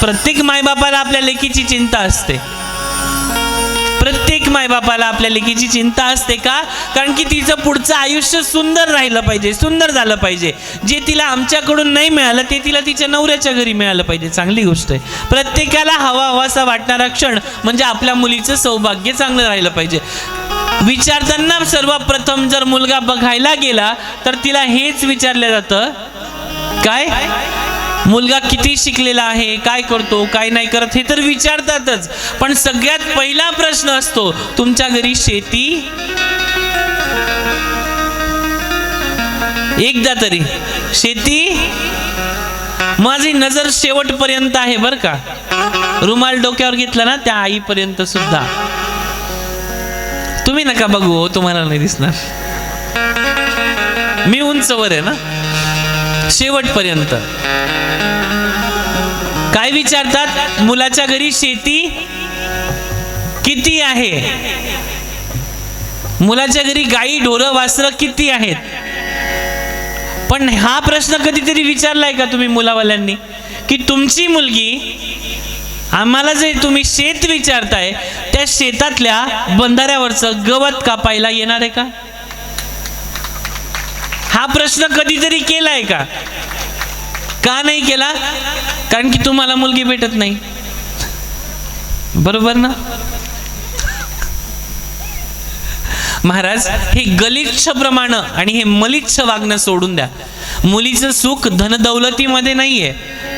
प्रत्येक मायबापाला आपल्या लेकीची चिंता असते. प्रत्येक मायबापाला आपल्या लेकीची चिंता असते का? कारण की तिचं पुढचं आयुष्य सुंदर राहिलं पाहिजे सुंदर झालं पाहिजे. जे तिला आमच्याकडून नाही मिळालं ते तिला तिच्या नवऱ्याच्या घरी मिळालं पाहिजे. चांगली गोष्ट आहे. प्रत्येकाला हवा हवासा वाटणारा क्षण म्हणजे आपल्या मुलीचं सौभाग्य चांगलं राहिलं पाहिजे. विचारताना सर्वप्रथम जर मुलगा बघायला गेला तर तिला हेच विचारलं जातं काय? मुलगा किती शिकलेला आहे काय करतो काय नाही करत हे तर विचारतातच. पण सगळ्यात पहिला प्रश्न असतो तुमच्या घरी शेती? एकदा तरी. शेती? माझी नजर शेवटपर्यंत आहे बर का. रुमाल डोक्यावर घेतला ना त्या आईपर्यंत सुद्धा. तुम्ही नका बघू हो, तुम्हाला नाही दिसणार. मी उंचवर आहे ना. शेवटपर्यंत. काय विचारतात? मुलाच्या घरी शेती किती आहे? मुलाच्या घरी गाई ढोरं वासरं किती आहेत? पण हा प्रश्न कधीतरी विचारलाय का तुम्ही मुलावाल्यांनी? की तुमची मुलगी आम्हाला जे तुम्ही शेत विचारताय त्या शेतातल्या बंधाऱ्यावरचं गवत कापायला येणार आहे का? हा प्रश्न कधीतरी केलाय का? का नाही केला? कारण की तुम्हाला मुलगी भेटत नाही. बरोबर ना? महाराज हे गलिच्छ प्रमाण आणि हे मलिच्छ वागणं सोडून द्या. मुलीचं सुख धनदौलतीमध्ये नाहीये.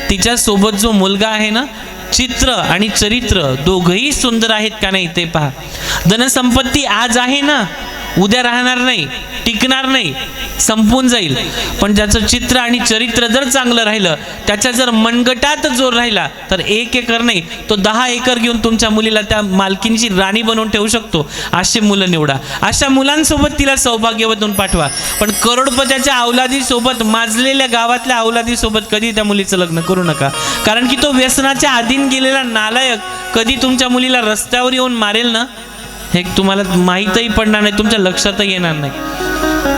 तिच्या सोबत जो मुलगा आहे ना चित्र आणि चरित्र दोघही सुंदर आहेत का नाही ते पहा. धनसंपत्ती आज आहे ना उद्या राहणार नाही टिकणार नाही. संपून जाईल. पण ज्याचं चित्र आणि चरित्र जर चांगलं राहिलं त्याच्या जर मनगटात जोर राहिला तर एक एकर नाही तो दहा एकर घेऊन तुमच्या मुलीला त्या मालकींची राणी बनवून ठेवू शकतो. असे मुलं निवडा. अशा मुलांसोबत तिला सौभाग्यवतून पाठवा. पण करोडपत्याच्या अवलादीसोबत माजलेल्या गावातल्या अवलादीसोबत कधी त्या मुलीचं लग्न करू नका. कारण की तो व्यसनाच्या अधीन गेलेला नालायक कधी तुमच्या मुलीला रस्त्यावर येऊन मारेल ना? हे तुम्हाला माहीतही पडणार नाही तुमच्या लक्षातही येणार नाही.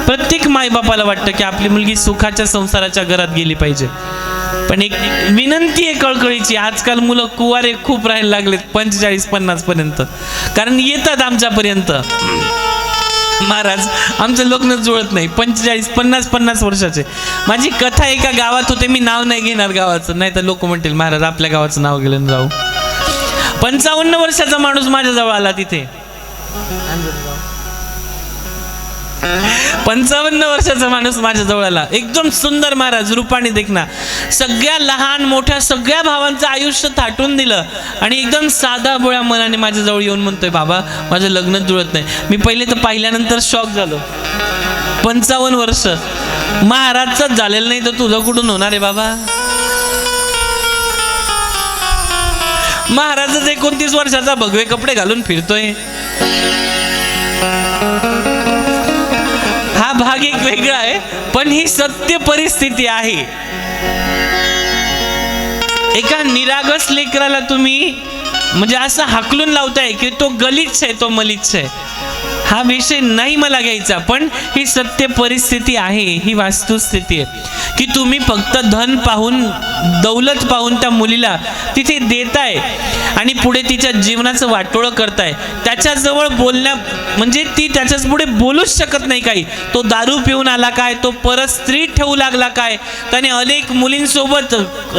प्रत्येक मायबापाला वाटतं की आपली मुलगी सुखाच्या संसाराच्या घरात गेली पाहिजे. पण एक विनंती आहे कळकळीची आजकाल मुलं कुवारे खूप राहायला लागलेत पंचेचाळीस पन्नास पर्यंत. कारण येतात आमच्यापर्यंत. महाराज आमचं लग्न जुळत नाही पंचेचाळीस पन्नास पन्नास वर्षाचे. माझी कथा एका गावात होते मी नाव नाही घेणार गावाचं नाही तर लोक म्हणतील महाराज आपल्या गावाचं नाव गेलं जाऊ. पंचावन्न वर्षाचा माणूस माझ्याजवळ आला तिथे. पंचावन्न वर्षाचा माणूस माझ्या जवळ आला एकदम सुंदर महाराज रूपाने देखना सगळ्या लहान मोठ्या सगळ्या भावांचं आयुष्य थाटून दिलं. आणि एकदम साधा बोळ्या मनाने माझ्याजवळ येऊन म्हणतोय बाबा माझं लग्न जुळत नाही. मी पहिले तर पाहिल्यानंतर शॉक झालो. पंचावन्न वर्ष. महाराजचाच झालेलं नाही तर तुझं कुठून होणार आहे बाबा? महाराजच एकोणतीस वर्षाचा भगवे कपडे घालून फिरतोय. वेगळा आहे पण ही सत्य परिस्थिती आहे. एका निरागस लेकराला तुम्ही म्हणजे असं हाकलून लावताय की तो गलिच्छ आहे तो मलिच्छ आहे. हा विषय नाही मला घ्यायचा पण ही सत्य परिस्थिती आहे ही वास्तुस्थिती आहे. की तुम्ही फक्त धन पाहून दौलत पाहून त्या मुलीला तिथे देताय आणि पुढे तिच्या जीवनाचं वाटोळं करताय. त्याच्याजवळ बोलण्या म्हणजे ती त्याच्याच पुढे बोलूच शकत नाही काही. तो दारू पिऊन आला काय तो परत स्त्री ठेवू लागला काय त्याने अनेक मुलींसोबत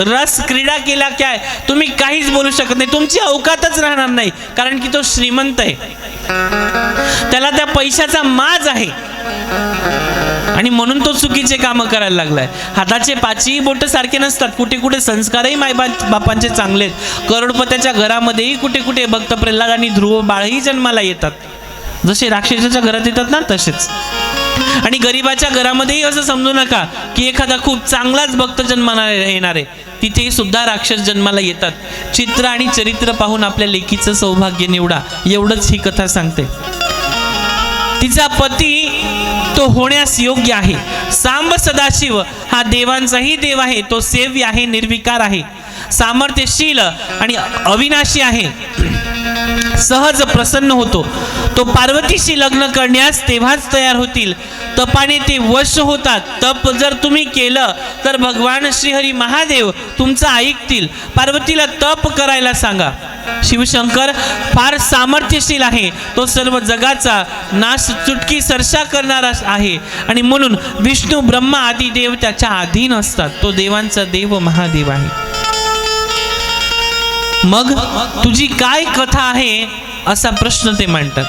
रस क्रीडा केला काय तुम्ही काहीच बोलू शकत नाही. तुमची अवकातच राहणार नाही कारण की तो श्रीमंत आहे. त्याला त्या पैशाचा माज आहे. आणि म्हणून तो चुकीचे कामं करायला लागलाय. हाताचे पाचही बोट सारखे नसतात. कुठे कुठे संस्कारही मायबा बापांचे चांगले आहेत. करोडपत्याच्या घरामध्येही कुठे कुठे भक्त प्रल्हाद आणि ध्रुव बाळही जन्माला येतात. जसे राक्षसाच्या घरात येतात ना तसेच. आणि गरिबाच्या घरामध्येही असं समजू नका की एखादा खूप चांगलाच भक्त जन्माला येणार आहे. तिथेही सुद्धा राक्षस जन्माला येतात. चित्र आणि चरित्र पाहून आपल्या लेकीचं सौभाग्य निवडा एवढंच ही कथा सांगते. तिचा पती तो होण्यास योग्य आहे. सांब सदाशिव हा देवांचाही देव आहे तो सेव्य आहे निर्विकार आहे. सामर्थ्यशील आणि अविनाशी आहे. सहज प्रसन्न होतो. तो पार्वतीशी लग्न करण्यास तेव्हाच तयार होतील. तपाने ते वश होतात. तप जर तुम्ही केलं तर भगवान श्रीहरी महादेव तुमचं ऐकतील. पार्वतीला तप करायला सांगा. शिवशंकर फार सामर्थ्यशील आहे. तो सर्व जगाचा नाश चुटकी सरसा करणारा आहे. आणि म्हणून विष्णू ब्रह्मा आदी देव त्याच्या अधीन असतात. तो देवांचा देव महादेव आहे. मग तुझी काय कथा आहे असा प्रश्न ते मांडतात.